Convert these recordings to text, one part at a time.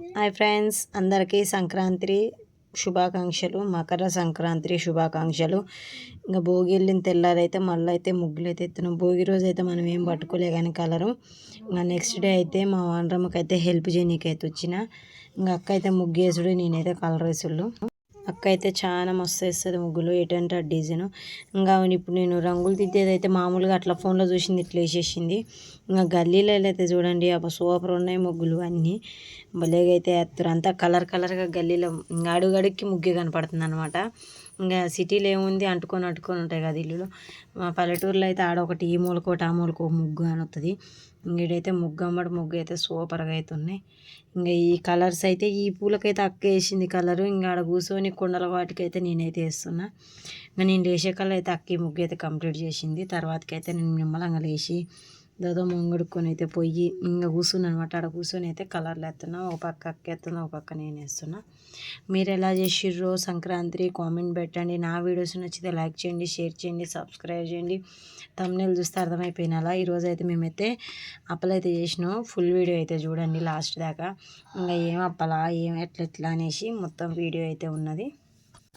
Hi friends అందరికీ సంక్రాంతి శుభాకాంక్షలు మకర సంక్రాంతి శుభాకాంక్షలు. ఇంకా భోగి వెళ్ళిన తెల్లారైతే మళ్ళీ అయితే ముగ్గులు అయితే ఎత్తున్నాం. భోగి రోజు అయితే మనం ఏం పట్టుకోలే కానీ కలరు. ఇంకా నెక్స్ట్ డే అయితే మా వానరమ్మకి అయితే హెల్ప్ చేయనీకైతే వచ్చిన. ఇంకా అక్క అయితే ముగ్గు వేసుడు నేనైతే కలర్ వేసుళ్ళు. అక్క అయితే చాలా మస్తు వేస్తుంది ముగ్గులు ఎటంటే ఆ డిజైన్. ఇంకా ఇప్పుడు నేను రంగులు దిద్దేది అయితే మామూలుగా అట్లా ఫోన్లో చూసింది ఇట్లా వేసేసింది. ఇంకా గల్లీలో అయితే చూడండి అప్పుడు సూపర్ ఉన్నాయి ముగ్గులు అన్నీ. భలేగా అయితే వేస్తారు. అంతా కలర్ కలర్గా గల్లీలో అడుగడుక్కి ముగ్గే కనపడుతుంది అనమాట ఇంకా సిటీలో ఏముంది? అంటుకొని అంటుకొని ఉంటాయి కదా ఇల్లులు. మా పల్లెటూరులో అయితే ఆడ ఒకటి ఈ మూలకోటి ఆ మూలకో ముగ్గు అని వస్తుంది ఇంకైతే ముగ్గు అమ్మడి ముగ్గు అయితే సూపర్గా అయితే ఉన్నాయి. ఇంకా ఈ కలర్స్ అయితే ఈ పూలకైతే అక్క వేసింది కలరు. ఇంకా ఆడ కూర్చొని కుండల వాటికైతే నేనైతే వేస్తున్నా. ఇంకా నేను వేసే కలర్ అయితే అక్క ఈ ముగ్గు అయితే కంప్లీట్ చేసింది. తర్వాతకైతే నేను మిమ్మల్ని లేచి దాదో ముంగడుకొని అయితే పొయ్యి ఇంకా కూర్చుని అనమాట ఆడ కూర్చొని అయితే కలర్లు వేస్తున్నా. ఒక పక్క అక్క వేస్తున్నా ఒక పక్క నేను వేస్తున్నా. మీరు ఎలా చేసిర్రో సంక్రాంతి కామెంట్ పెట్టండి. నా వీడియోస్ నచ్చితే లైక్ చేయండి షేర్ చేయండి సబ్స్క్రైబ్ చేయండి. తమ్నేలు చూస్తే అర్థమైపోయినలా? ఈరోజు అయితే మేమైతే అప్పలైతే చేసినాం. ఫుల్ వీడియో అయితే చూడండి లాస్ట్ దాకా. ఇంకా ఏం అప్పలా ఏం ఎట్లా ఎట్లా అనేసి మొత్తం వీడియో అయితే ఉన్నది.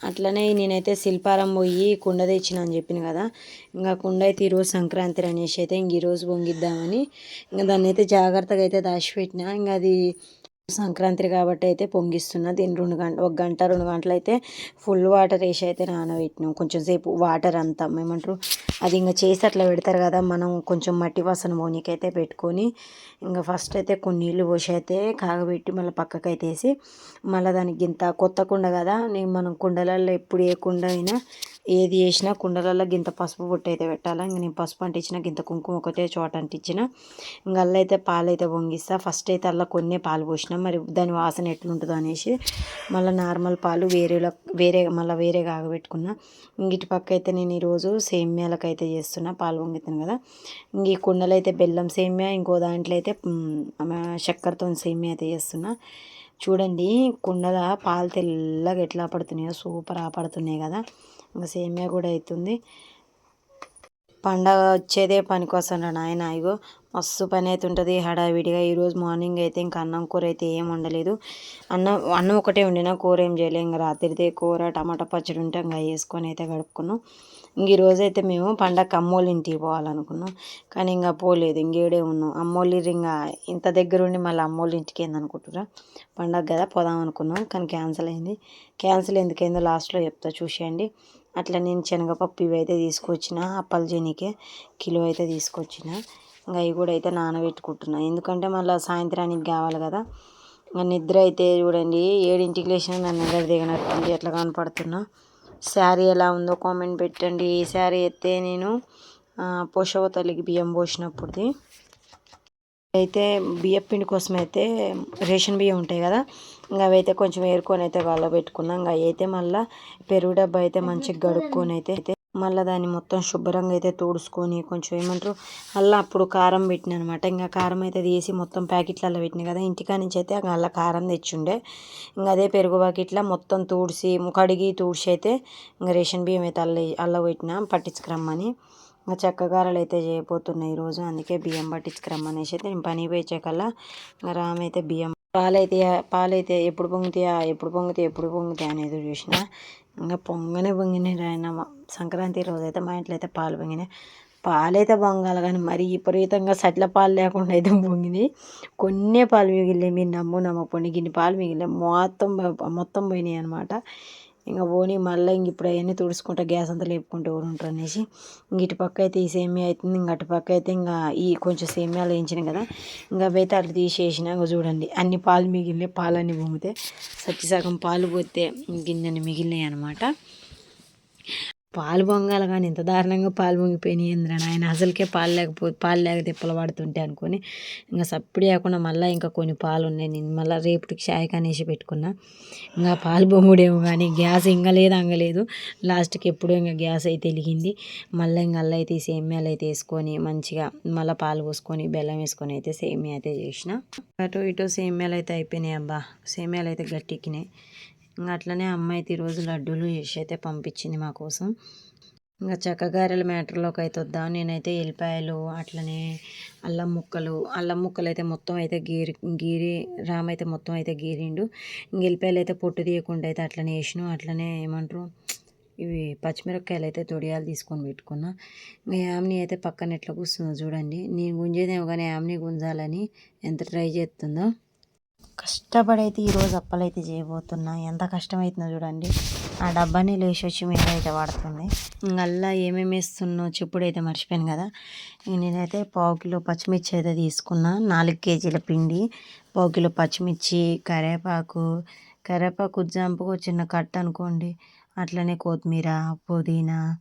అట్లనే నేనైతే శిల్పారం పోయి కుండ తెచ్చిన అని చెప్పిన కదా ఇంకా కుండ అయితే ఈరోజు సంక్రాంతి అనేసి అయితే ఇంక ఈరోజు పొంగిద్దామని ఇంకా దాన్ని అయితే జాగ్రత్తగా అయితే దాచిపెట్టిన ఇంకా అది సంక్రాంతి కాబట్టి అయితే పొంగిస్తున్న. దీన్ని రెండు గంట ఒక గంట రెండు గంటలు అయితే ఫుల్ వాటర్ వేసి అయితే నానబెట్టినాం. కొంచెం సేపు వాటర్ అంతా. ఏమంటారు అది ఇంకా చేసి అట్లా పెడతారు కదా మనం కొంచెం మట్టి వాసన పోనీకైతే పెట్టుకొని ఇంకా ఫస్ట్ అయితే కొన్ని నీళ్ళు పోసి అయితే కాగబెట్టి మళ్ళీ పక్కకు అయితే వేసి మళ్ళీ దానికి ఇంత కొత్త కుండ కదా నేను మనం కుండలలో ఎప్పుడు ఏ కుండ అయినా ఏది వేసినా కుండలలో గింత పసుపు బొట్టు అయితే పెట్టాలా. ఇంక నేను పసుపు అంటించిన గింత కుంకుమ ఒకటే చోట అంటించిన. ఇంక అల్ల అయితే పాలు అయితే పొంగిస్తా. ఫస్ట్ అయితే అలా కొన్ని పాలు పోసిన. మరి దాని వాసన ఎట్లుంటుందో అనేసి మళ్ళీ నార్మల్ పాలు వేరేలో వేరే మళ్ళీ వేరే కాగబెట్టుకున్నా. ఇటు పక్క అయితే నేను ఈరోజు సేమ్యాలకు అయితే చేస్తున్నా పాలు పొంగితాను కదా. ఇంక ఈ కుండలో అయితే బెల్లం సేమ్యా ఇంకో దాంట్లో అయితే చక్కెరతో సేమ్యా అయితే చేస్తున్నా. చూడండి కుండల పాలు తెల్లగా ఎట్లా పడుతున్నాయో సూపర్ ఆపడుతున్నాయి కదా. ఇంకా సేమియా కూడా అవుతుంది పండగ వచ్చేదే పనికోసం నాయన ఇగో మస్తు పని అయితే ఉంటుంది హడావిడిగా. ఈరోజు మార్నింగ్ అయితే ఇంకా అన్నం కూర అయితే ఏం వండలేదు. అన్నం అన్నం ఒకటే వండినా కూర ఏం చేయలేదు ఇంకా రాత్రితే కూర టమాటా పచ్చడి ఉంటే ఇంకా వేసుకొని అయితే గడుపుకున్నాం. ఇంక ఈరోజు అయితే మేము పండగ అమ్మోళ్ళ ఇంటికి పోవాలనుకున్నాం. కానీ ఇంకా పోలేదు ఇంకేడే ఉన్నాం. అమ్మోళ్ళు ఇంకా ఇంత దగ్గర ఉండి మళ్ళీ అమ్మోళ్ళ ఇంటికి ఏందనుకుంటురా పండగ కదా పోదాం అనుకున్నాం. కానీ క్యాన్సిల్ అయింది. క్యాన్సిల్ ఎందుకైందో లాస్ట్లో చెప్తా చూసేయండి. అట్లా నేను శనగపప్పు ఇవి అయితే తీసుకొచ్చిన అప్పల జనికే కిలో అయితే తీసుకొచ్చిన. ఇంకా అవి కూడా అయితే నానబెట్టుకుంటున్నా. ఎందుకంటే మళ్ళీ సాయంత్రానికి కావాలి కదా. ఇంకా నిద్ర అయితే చూడండి ఏడింటికి లేచిన నన్ను నిద్ర దిగనట్టుంది ఎట్లా కనపడుతున్నా. శారీ ఎలా ఉందో కామెంట్ పెట్టండి. ఈ శారీ అయితే నేను పోషవ తల్లికి బియ్యం పోసినప్పుడుది. అయితే బియ్యం పిండి కోసం అయితే రేషన్ బియ్యం ఉంటాయి కదా. ఇంకా అవి అయితే కొంచెం ఏరుకొని అయితే వాళ్ళ పెట్టుకున్నాం. ఇంకా అవి అయితే మళ్ళీ పెరుగు డబ్బా అయితే మంచిగా గడుక్కొని అయితే మళ్ళీ దాన్ని మొత్తం శుభ్రంగా అయితే తుడుచుకొని కొంచెం ఏమంటారు మళ్ళీ అప్పుడు కారం పెట్టిన అనమాట ఇంకా కారం అయితే తీసి మొత్తం ప్యాకెట్లలో పెట్టినాయి కదా. ఇంటికా నుంచి అయితే అలా కారం తెచ్చుండే. ఇంకా అదే పెరుగు ప్యాకెట్లో మొత్తం తుడిసి కడిగి తుడిచి అయితే ఇంకా రేషన్ బియ్యం అయితే అల్ల అల్ల పెట్టిన పట్టించుకురమ్మని. ఇంకా చక్కగారలు అయితే చేయబోతున్నాయి ఈరోజు. అందుకే బియ్యం పట్టించుకురమ్మనేసి అయితే నేను పని పోయేకల్లా రామ్ అయితే బియ్యం పాలైతే పాలైతే ఎప్పుడు పొంగుతాయా ఎప్పుడు పొంగుతాయి ఎప్పుడు పొంగుతాయి అనేది చూసిన ఇంకా పొంగనే పొంగినాయి ఆయన సంక్రాంతి రోజు అయితే మా ఇంట్లో అయితే పాలు పొంగినాయి. పాలైతే పొంగాలి కానీ మరీ విపరీతంగా సట్ల పాలు లేకుండా అయితే పొంగినాయి. కొన్నే పాలు మిగిలినాయి. మీరు నమ్ము నమ్మపోండి గిన్ని పాలు మిగిలినాయి. మొత్తం మొత్తం పోయినాయి అనమాట ఇంకా పోనీ మళ్ళీ ఇంక ఇప్పుడు అవన్నీ తుడుచుకుంటా గ్యాస్ అంతా లేపుకుంటూ ఎవరు ఉంటారు అనేసి ఇంక ఇటు పక్క అయితే ఈ సేమియా అవుతుంది ఇంక అటు పక్క అయితే ఇంకా ఈ కొంచెం సేమియాలు వేయించిన కదా ఇంకా అవైతే అట్లా తీసేసిన ఇంకా చూడండి అన్ని పాలు మిగిలినాయి పాలన్నీ పొంగితే సత్యసాగం పాలు పోతే గిన్నెని మిగిలినాయి అనమాట పాలు పొంగాలి కానీ ఇంత దారుణంగా పాలు పొంగిపోయినాయి ఏంద్రా ఆయన అసలుకే పాలు లేకపోతే పాలు లేక తిప్పలు పడుతుంటే అనుకొని ఇంకా సప్పుడు లేకుండా మళ్ళీ ఇంకా కొన్ని పాలు ఉన్నాయి. నేను మళ్ళీ రేపటికి షాయి కనేసి పెట్టుకున్నా. ఇంకా పాలు పొంగుడేమో కానీ గ్యాస్ ఇంకా లేదు అంగలేదు లాస్ట్కి ఎప్పుడూ ఇంకా గ్యాస్ అయితే వెలిగింది. మళ్ళీ ఇంకా అల్ల అయితే సేమ్యాలు అయితే వేసుకొని మంచిగా మళ్ళీ పాలు పోసుకొని బెల్లం వేసుకొని అయితే సేమియా అయితే చేసిన. అటు ఇటు సేమ్యాలు అయితే అయిపోయినాయి అబ్బా. సేమ్యాలు అయితే గట్టికినాయి ఇంకా అట్లనే అమ్మ అయితే ఈరోజు లడ్డూలు చేసి అయితే పంపించింది మా కోసం. ఇంకా చక్కగారెల మ్యాటర్లోకి అయితే వద్దాం నేనైతే ఎల్లిపాయలు అట్లనే అల్లం ముక్కలు అల్లం ముక్కలు అయితే మొత్తం అయితే గీరి గీరి రామ్ అయితే మొత్తం అయితే గీరిండు. ఇంక ఎల్లిపాయలు అయితే పొట్టు తీయకుండా అయితే అట్లనే వేసినాం అట్లనే ఏమంటారు? ఇవి పచ్చిమిరపకాయలు అయితే తొడియాలు తీసుకొని పెట్టుకున్నా. ఇంకా యామ్ని అయితే పక్కన ఎట్లా కూర్చుందో చూడండి. నేను గుంజేదేమో కానీ యామ్ని గుంజాలని ఎంత ట్రై చేస్తుందో. కష్టపడైతే ఈరోజు అప్పలైతే చేయబోతున్నా. ఎంత కష్టమవుతుందో చూడండి. ఆ డబ్బాని లేచి వచ్చి మీద అయితే వాడుతుంది. ఇంకల్లా ఏమేమి వేస్తున్నో చెప్పుడు అయితే మర్చిపోయాను కదా. నేనైతే పావు కిలో పచ్చిమిర్చి అయితే తీసుకున్నా. నాలుగు కేజీల పిండి పావు కిలో పచ్చిమిర్చి కరివేపాకు కరివేపాకు జంపుకు చిన్న కట్ట అనుకోండి. అట్లనే కొత్తిమీర పుదీనా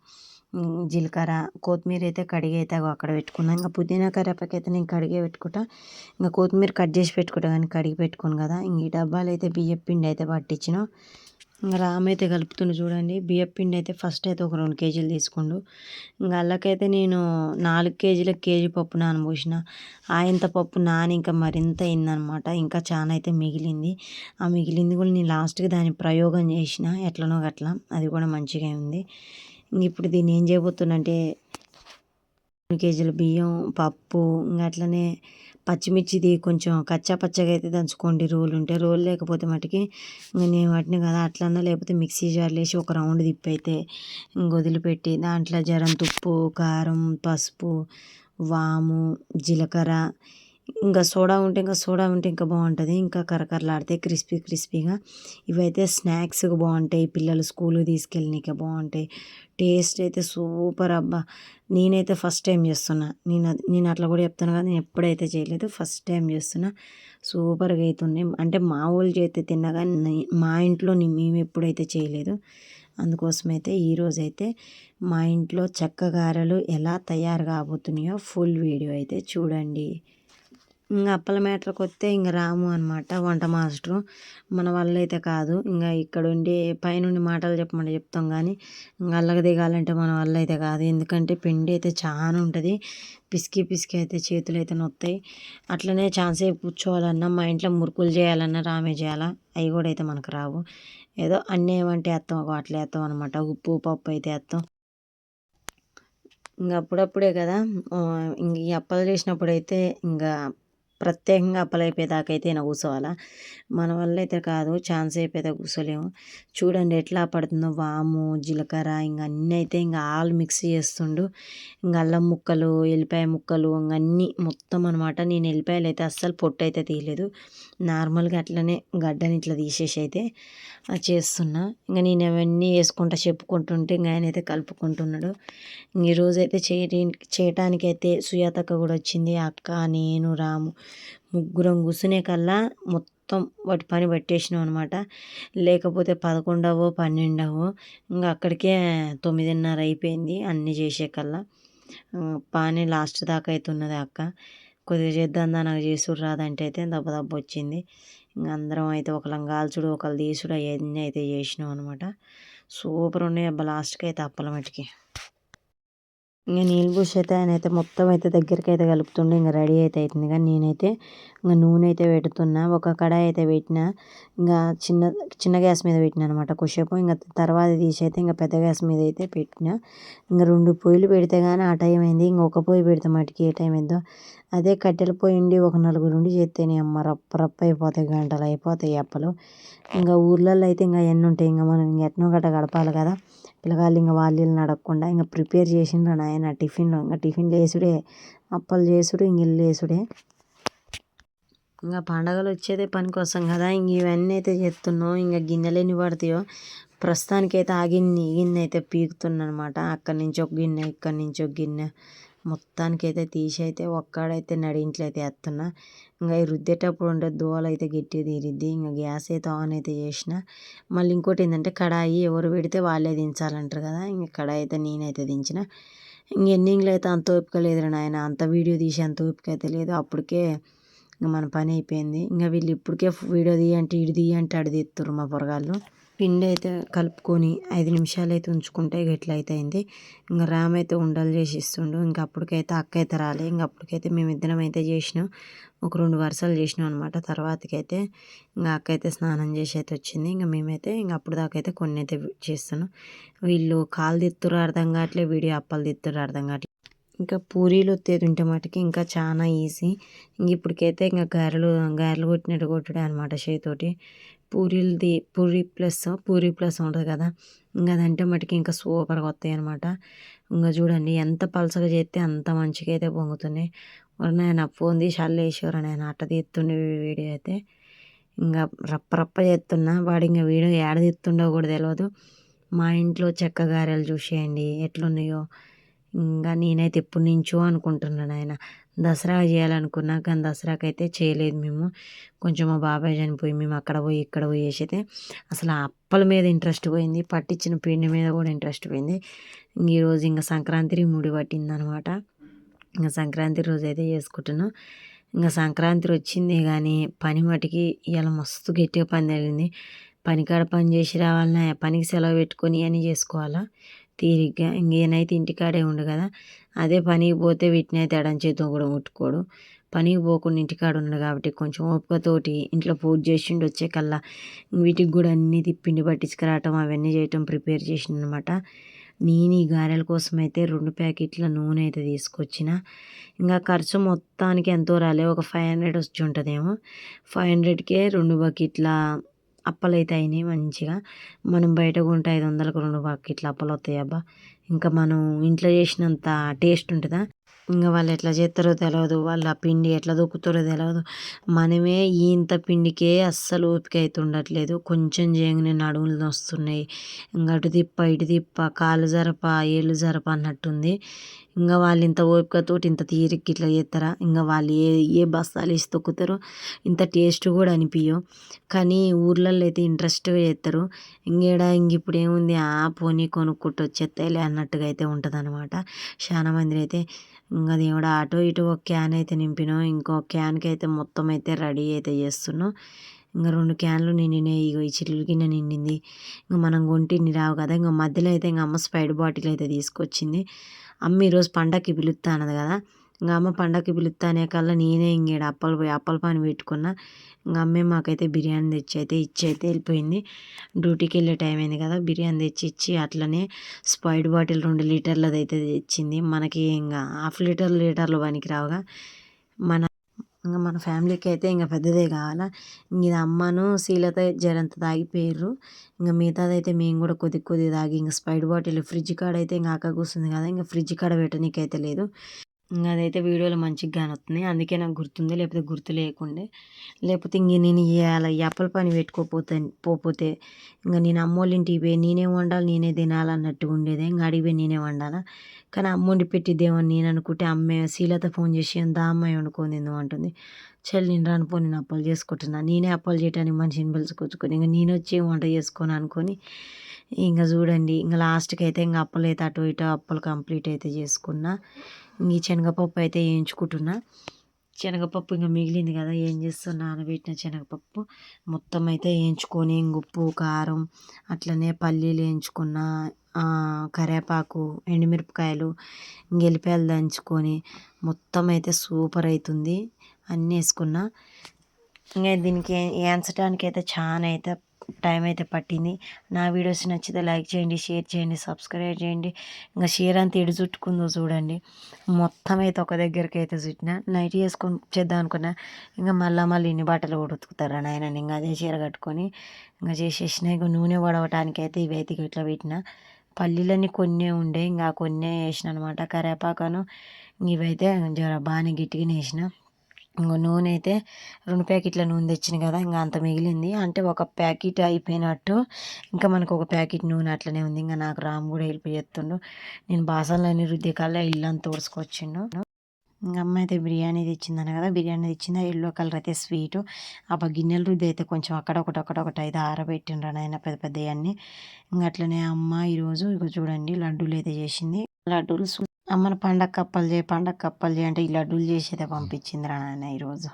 జీలకర్ర కొత్తిమీర అయితే కడిగి అయితే అక్కడ పెట్టుకున్నాను ఇంకా పుదీనా కరివేపాకు అయితే నేను కడిగే పెట్టుకుంటా. ఇంకా కొత్తిమీర కట్ చేసి పెట్టుకుంటా కానీ కడిగి పెట్టుకోను కదా. ఇంక ఈ డబ్బాలు అయితే బియ్యం పిండి అయితే పట్టించిన. ఇంకా రామ్ అయితే కలుపుతుండు చూడండి. బియ్యం పిండి అయితే ఫస్ట్ అయితే ఒక రెండు కేజీలు తీసుకుండు. ఇంకా అల్లకైతే నేను నాలుగు కేజీల కేజీ పప్పు నానబోసిన. ఆయంత పప్పు నాని ఇంకా మరింత అయిందనమాట. ఇంకా చాలా అయితే మిగిలింది. ఆ మిగిలింది కూడా నేను లాస్ట్కి దాని ప్రయోగం చేసిన. ఎట్లనో గట్లా. అది కూడా మంచిగా ఉంది. ఇప్పుడు దీన్ని ఏం చేయబోతున్నంటే రెండు కేజీల బియ్యం పప్పు ఇంకా అట్లనే పచ్చిమిర్చిది కొంచెం కచ్చా పచ్చగా అయితే దంచుకోండి రోలు ఉంటే. రోలు లేకపోతే మటుకి ఇంకా నేను వాటిని కదా అట్లన్నా లేకపోతే మిక్సీ జార్లు వేసి ఒక రౌండ్ తిప్పి అయితే వదిలిపెట్టి దాంట్లో జరం తుప్పు కారం పసుపు వాము జీలకర్ర ఇంకా సోడా ఉంటే ఇంకా సోడా ఉంటే ఇంకా బాగుంటుంది. ఇంకా కరకరలాడితే క్రిస్పీ క్రిస్పీగా. ఇవైతే స్నాక్స్కి బాగుంటాయి. పిల్లలు స్కూల్కి తీసుకెళ్ళనీకి బాగుంటాయి. టేస్ట్ అయితే సూపర్ అబ్బా. నేనైతే ఫస్ట్ టైం చేస్తున్నా. నేను నేను అట్లా కూడా చెప్తాను కదా నేను ఎప్పుడైతే చేయలేదు ఫస్ట్ టైం చేస్తున్నా. సూపర్గా అవుతున్నాయి అంటే మా ఊళ్ళు చేస్తే తిన్నా కానీ మా ఇంట్లో మేము ఎప్పుడైతే చేయలేదు. అందుకోసమైతే ఈరోజైతే మా ఇంట్లో చెక్కగారెలు ఎలా తయారు కాబోతున్నాయో ఫుల్ వీడియో అయితే చూడండి. ఇంకా అప్పల మ్యాటర్కి వస్తే ఇంక రాము అనమాట వంట మాస్టరు. మన వల్ల అయితే కాదు ఇంకా ఇక్కడ ఉండి పైనుండి మాటలు చెప్పమంటే చెప్తాం కానీ ఇంకా అల్లకి దిగాలంటే మన వల్ల అయితే కాదు. ఎందుకంటే పిండి అయితే చాలా ఉంటుంది పిసికి పిసికి అయితే చేతులు అయితే నొత్తాయి. అట్లనే ఛాన్సేపు కూర్చోవాలన్నా మా ఇంట్లో మురుకులు చేయాలన్నా రామే చేయాలా అవి కూడా అయితే మనకు రావు. ఏదో అన్నీ ఏమంటే వేస్తాం ఒక అట్లా వేస్తాం అనమాట ఉప్పు పప్పు అయితే వేస్తాం ఇంకా అప్పుడప్పుడే కదా ఇంక ఈ అప్పలు అయితే ఇంకా ప్రత్యేకంగా అప్పలైపోయేదాకా అయితే నేను కూర్చోవాలా? మన వల్ల అయితే కాదు ఛాన్స్ అయిపోతే కూర్చోలేము. చూడండి ఎట్లా పడుతుందో వాము జీలకర్ర ఇంకా అన్నీ అయితే ఇంకా ఆల్ మిక్స్ చేస్తుండు. ఇంకా అల్లం ముక్కలు ఎల్లిపాయ ముక్కలు ఇంకా అన్నీ మొత్తం అనమాట నేను ఎల్లిపాయలు అయితే అస్సలు పొట్టు అయితే తీయలేదు. నార్మల్గా అట్లనే గడ్డని ఇట్లా తీసేసి అయితే చేస్తున్నా. ఇంకా నేను అవన్నీ వేసుకుంటా చెప్పుకుంటుంటే ఇంకా ఆయన అయితే కలుపుకుంటున్నాడు. ఈరోజు అయితే చేయడానికి చేయటానికి అయితే సుయాతక్క కూడా వచ్చింది అక్క నేను రాము ముగ్గురం కూర్చునే కల్లా మొత్తం వాటి పని పట్టేసినాం అనమాట లేకపోతే పదకొండవో పన్నెండవో ఇంకా అక్కడికే తొమ్మిదిన్నర అయిపోయింది అన్నీ చేసే కల్లా. పానీ లాస్ట్ దాకా అవుతున్నది అక్క. కొద్దిగా చేద్దాం నాకు చేసుడు రాదంటే అయితే దెబ్బ దెబ్బ వచ్చింది. ఇంకా అందరం అయితే ఒకళ్ళం కాల్చుడు ఒకళ్ళు తీసుడు అవన్నీ అయితే చేసినాం అనమాట సూపర్ ఉన్నాయి అబ్బా లాస్ట్కి అయితే అప్పల మటుకి ఇంకా నీళ్ళు పోసి అయితే ఆయన అయితే మొత్తం అయితే దగ్గరికి అయితే కలుపుతుండే ఇంకా రెడీ అయితే అవుతుంది కానీ నేనైతే ఇంకా నూనె అయితే పెడుతున్నా ఒక కడాయి అయితే పెట్టిన ఇంకా చిన్న చిన్న గ్యాస్ మీద పెట్టిన అనమాట కొద్దిసేపు ఇంకా తర్వాత తీసి అయితే ఇంకా పెద్ద గ్యాస్ మీద అయితే పెట్టిన. ఇంకా రెండు పొయ్యిలు పెడితే కానీ ఆ టైం అయింది ఇంకొక పొయ్యి పెడితే మటుకి ఏ టైం అయిందో అదే కట్టెల పొయ్యి ఉండి ఒక నలుగురు ఉండి చేస్తేనే అమ్మ. రప్ప రప్ప అయిపోతాయి గంటలు అయిపోతాయి అప్పలు. ఇంకా ఊర్లలో అయితే ఇంకా ఎన్ని ఉంటాయి ఇంకా మనం ఇంకా ఎట్నో గట్ట గడపాలి కదా. పిల్లగాళ్ళు ఇంకా వాళ్ళు వీళ్ళు నడకుండా ఇంకా ప్రిపేర్ చేసిండ్రు నాయన టిఫిన్లో. ఇంకా టిఫిన్ చేసుడే అప్పలు చేసుడు ఇంక ఇల్లు చేసుడే. ఇంకా పండగలు వచ్చేదే పని కోసం కదా ఇంక ఇవన్నీ అయితే చేస్తున్నావు ఇంకా గిన్నెలు ఎన్ని పడతాయో. ప్రస్తుతానికైతే ఆ గిన్నె గిన్నె అయితే పీకుతుందనమాట అనమాట అక్కడి నుంచి ఒక గిన్నె ఇక్కడి నుంచి ఒక గిన్నె. మొత్తానికి అయితే తీసి అయితే ఒక్కడైతే నడింట్లో అయితే వేస్తున్నా ఇంకా ఈ రుద్దేటప్పుడు ఉండే దోవలు అయితే గట్టి తీరిద్ది. ఇంకా గ్యాస్ అయితే ఆన్ అయితే చేసిన. మళ్ళీ ఇంకోటి ఏంటంటే కడాయి ఎవరు పెడితే వాళ్ళే దించాలంటారు కదా ఇంక కడాయి అయితే నేనైతే దించిన. ఇంక ఎన్నింగ్లో అయితే అంత ఓపిక లేదు నాయన అంత వీడియో తీసి అంత ఓపిక అయితే లేదు. అప్పటికే ఇంకా మన పని అయిపోయింది. ఇంకా వీళ్ళు ఇప్పటికే వీడియో తీయంటే ఇటు తీయంటే అడి అటు తీస్తున్నారు మా పొరగాళ్ళు. పిండి అయితే కలుపుకొని ఐదు నిమిషాలు అయితే ఉంచుకుంటే ఇట్లా అయితే అయింది. ఇంకా రామ్ అయితే ఉండలు చేసి ఇస్తుండు ఇంకా అప్పటికైతే అక్క అయితే రాలే. ఇంకా అప్పటికైతే మేము ఇద్దరం అయితే చేసినాం. ఒక రెండు వరుసలు చేసినాం అనమాట తర్వాతకైతే ఇంకా అక్క అయితే స్నానం చేసి అయితే వచ్చింది. ఇంకా మేమైతే ఇంకా అప్పుడు దాకా అయితే కొన్ని అయితే చేస్తున్నాం. వీళ్ళు కాలు తిత్తురు అర్థం కావట్లేదు వీడియో అప్పలు తిత్తురు అర్థం కావట్లేదు ఇంకా పూరీలు వచ్చేది ఉంటే మటుకి ఇంకా చాలా ఈజీ. ఇంక ఇప్పటికైతే ఇంకా గారెలు గారెలు కొట్టినట్టు కొట్టడం అనమాట చేతితోటి పూరీలది పూరి ప్లస్ పూరి ప్లస్ ఉంటుంది కదా. ఇంకా అదంటే మటుకి ఇంకా సూపర్గా వస్తాయి అనమాట ఇంకా చూడండి ఎంత పలసగా చేస్తే అంత మంచిగా అయితే పొంగుతున్నాయి నేను ఫోన్ తీసి అల్లేసేవారు నేను? అట్ట తీస్తుండే వీడియో అయితే. ఇంకా రప్ప రప్ప చేస్తున్నా. వాడు ఇంకా వీడియో ఏడ తీస్తుండో కూడా తెలియదు మా ఇంట్లో చెక్క గారెలు చూసేయండి. ఎట్లున్నాయో. ఇంకా నేనైతే ఎప్పటి నుంచో అనుకుంటున్నాను ఆయన. దసరా చేయాలనుకున్నా కానీ దసరాకి అయితే చేయలేదు మేము. కొంచెం మా బాబాయ్ చనిపోయి మేము అక్కడ పోయి ఇక్కడ పోయి చేసైతే అసలు అప్పల మీద ఇంట్రెస్ట్ పోయింది. పట్టించిన పిండి మీద కూడా ఇంట్రెస్ట్ పోయింది. ఈరోజు ఇంకా సంక్రాంతి ముడి పట్టిందనమాట. ఇంకా సంక్రాంతి రోజు అయితే చేసుకుంటున్నాం. ఇంకా సంక్రాంతి వచ్చింది కానీ పని మటుకి ఇలా మస్తు గట్టిగా పని జరిగింది. పనికాడ పని చేసి రావాలన్నా పనికి సెలవు పెట్టుకొని అని చేసుకోవాలా? తీరిగ్గా ఇంకేనైతే ఇంటికాడే ఉండు కదా అదే పనికి పోతే వీటిని అయితే ఎడం చేతితో కూడా ముట్టుకోడు. పనికి పోకుండా ఇంటికాడ ఉన్నాడు కాబట్టి కొంచెం ఓపికతోటి ఇంట్లో పూజ చేసిండు వచ్చే కల్లా వీటికి కూడా అన్నీ తిప్పిండి పట్టించుకురావటం అవన్నీ చేయటం ప్రిపేర్ చేసిండు అనమాట నేను ఈ గారెల కోసం అయితే రెండు ప్యాకెట్ల నూనె అయితే తీసుకొచ్చిన. ఇంకా ఖర్చు మొత్తానికి ఎంతో రాలే ఒక ఫైవ్ హండ్రెడ్ వచ్చి ఉంటుందేమో ఫైవ్ హండ్రెడ్కే రెండు బకెట్ల అప్పలైతే అయినాయి మంచిగా. మనం బయట కొంటే ఐదు వందలకు రెండు ఇట్లా అప్పలు వస్తాయి అబ్బా. ఇంకా మనం ఇంట్లో చేసినంత టేస్ట్ ఉంటుందా? ఇంకా వాళ్ళు ఎట్లా చేస్తారో తెలియదు వాళ్ళ పిండి ఎట్లా దొక్కుతారో తెలియదు మనమే ఇంత పిండికే అస్సలు ఓపిక అయితే ఉండట్లేదు కొంచెం చేయగానే నడుములు వస్తున్నాయి ఇంకా అటు తిప్ప ఇటు తిప్ప కాలు జరప ఏళ్ళు జరప అన్నట్టుంది. ఇంకా వాళ్ళు ఇంత ఓపికతోటి ఇంత తీరిక ఇట్లా చేస్తారా ఇంకా వాళ్ళు ఏ ఏ బస్తాలు వేసి తొక్కుతారో ఇంత టేస్ట్ కూడా అనిపించవు కానీ ఊర్లలో అయితే ఇంట్రెస్ట్గా చేస్తారు ఇంకేడ ఇంక ఇప్పుడు ఏముంది? ఆ పోనీ కొనుక్కుంటూ వచ్చేస్తాయిలే అన్నట్టుగా అయితే ఉంటుంది అనమాట చాలా మంది అయితే ఇంకా దేవుడు అటు ఇటు ఒక క్యాన్ అయితే నింపినాం ఇంకో క్యాన్కి అయితే మొత్తం అయితే రెడీ అయితే చేస్తున్నాం. ఇంకా రెండు క్యాన్లు నిండినాయి. ఇగో ఈ చిల్లు గిన్నె నిండింది. ఇంకా మనం గుంటిని రావు కదా? ఇంకా మధ్యలో అయితే ఇంకా అమ్మ స్పైడ్ బాటిల్ అయితే తీసుకొచ్చింది. అమ్మ ఈరోజు పండగకి పిలుస్తా అన్నది కదా. ఇంకా అమ్మ పండగకి పిలుస్తానే కల్లా నేనే ఇంకేడు అప్పలు పోయి అప్పల పని పెట్టుకున్నా. ఇంకా అమ్మే మాకైతే బిర్యానీ తెచ్చి అయితే ఇచ్చి అయితే వెళ్ళిపోయింది. డ్యూటీకి వెళ్ళే టైం అయింది కదా బిర్యానీ తెచ్చి ఇచ్చి అట్లనే స్పైడ్ బాటిల్ రెండు లీటర్లది అయితే తెచ్చింది. మనకి ఇంకా హాఫ్ లీటర్ లీటర్లు పనికి రావుగా మన ఇంకా మన ఫ్యామిలీకి అయితే ఇంకా పెద్దదే కావాలా. ఇది అమ్మను శీలత జరంత తాగిపోయారు ఇంకా మిగతాది అయితే మేము కూడా కొద్ది కొద్ది తాగి ఇంకా స్పైడ్ బాటిల్ ఫ్రిడ్జ్ కాడ అయితే ఇంకా అక్క కూర్చుంది కదా ఇంకా ఫ్రిడ్జ్ కాడ పెట్టనీకైతే లేదు. ఇంకా అదైతే వీడియోలో మంచిగా కానొస్తుంది అందుకే నాకు గుర్తుంది లేకపోతే గుర్తు లేకుండే. లేకపోతే ఇంక నేను ఇవాళ ఎప్పల పని పెట్టుకోపోతే పోతే ఇంకా నేను అమ్మోళ్ళ ఇంటికి పోయి నేనే వండాలి నేనే తినాలన్నట్టుగా ఉండేదే. ఇంకా అడిగి నేనే వండాలా? కానీ అమ్మ వండి పెట్టిద్దేమని నేను అనుకుంటే అమ్మే శీలత ఫోన్ చేసి దా అమ్మాయి వండుకొని అంటుంది. చల్ నేను రానుపో నేను అప్పలు చేసుకుంటున్నా. నేనే అప్పలు చేయడానికి మనిషిని పిలుచుకొచ్చుకొని ఇంకా నేను వచ్చి వంట చేసుకొని అనుకొని ఇంకా చూడండి ఇంకా లాస్ట్కి అయితే ఇంకా అప్పలు అయితే అటు ఇటు అప్పలు కంప్లీట్ అయితే చేసుకున్నా ఈ శనగపప్పు అయితే వేయించుకుంటున్నా శనగపప్పు ఇంకా మిగిలింది కదా ఏం చేస్తున్నా నానబెట్టిన శనగపప్పు? మొత్తం అయితే వేయించుకొని ఉప్పు కారం అట్లనే పల్లీలు వేయించుకున్న కరివేపాకు ఎండుమిరపకాయలు గెలిపాయలు దంచుకొని మొత్తం అయితే సూపర్ అవుతుంది అన్నీ వేసుకున్నా ఇంకా దీనికి వేయించడానికి అయితే చాలా అయితే టైం అయితే పట్టింది. నా వీడియోస్ నచ్చితే లైక్ చేయండి షేర్ చేయండి సబ్స్క్రైబ్ చేయండి. ఇంకా షేర్ అంతా ఎడు చుట్టుకుందో చూడండి. మొత్తం అయితే ఒక దగ్గరికి అయితే చుట్టిన. నైట్ వేసుకొని చేద్దాం అనుకున్నా. ఇంకా మళ్ళీ మళ్ళీ ఇన్ని బట్టలు కూడా ఉతుకుతారా నాయన ఇంకా అదే చీర కట్టుకొని ఇంకా చేసేసిన. ఇంకా నూనె వడవటానికి అయితే ఇవైతే ఇట్లా పెట్టిన. పల్లీలన్నీ కొన్ని ఉండే. ఇంకా కొన్ని వేసిన అనమాట. కరేపాకను. ఇవైతే జర బాగానే గట్టిగానే వేసిన. ఇంకో నూనె అయితే రెండు ప్యాకెట్ల నూనె తెచ్చిన కదా ఇంకా అంత మిగిలింది. అంటే ఒక ప్యాకెట్ అయిపోయినట్టు ఇంకా మనకు ఒక ప్యాకెట్ నూనె అట్లనే ఉంది. ఇంకా నాకు రాము కూడా హెల్ప్ చేస్తుండు. నేను బాసనలన్నీ రుద్దే కల్లా ఇల్లు అంతా తోడుచుకొచ్చిండు ఇంకా అమ్మ అయితే బిర్యానీ తెచ్చిందన్న కదా బిర్యానీ తెచ్చింది. ఎల్లో కలర్ అయితే స్వీటు. ఆ గిన్నెల రుద్ది అయితే కొంచెం అక్కడ ఒకటి ఒకటి అక్కడొకటి అయితే ఆరబెట్టిండ్రు నాయన పెద్ద పెద్ద అన్నీ. ఇంకా అట్లనే అమ్మ ఈరోజు ఇక చూడండి లడ్డూలు అయితే చేసింది. లడ్డూలు అమ్మను పండగ కప్పలు చేయి పండగ కప్పలు చేయి అంటే ఈ లడ్డూలు చేసి అయితే పంపించింది రా నాయన ఈరోజు.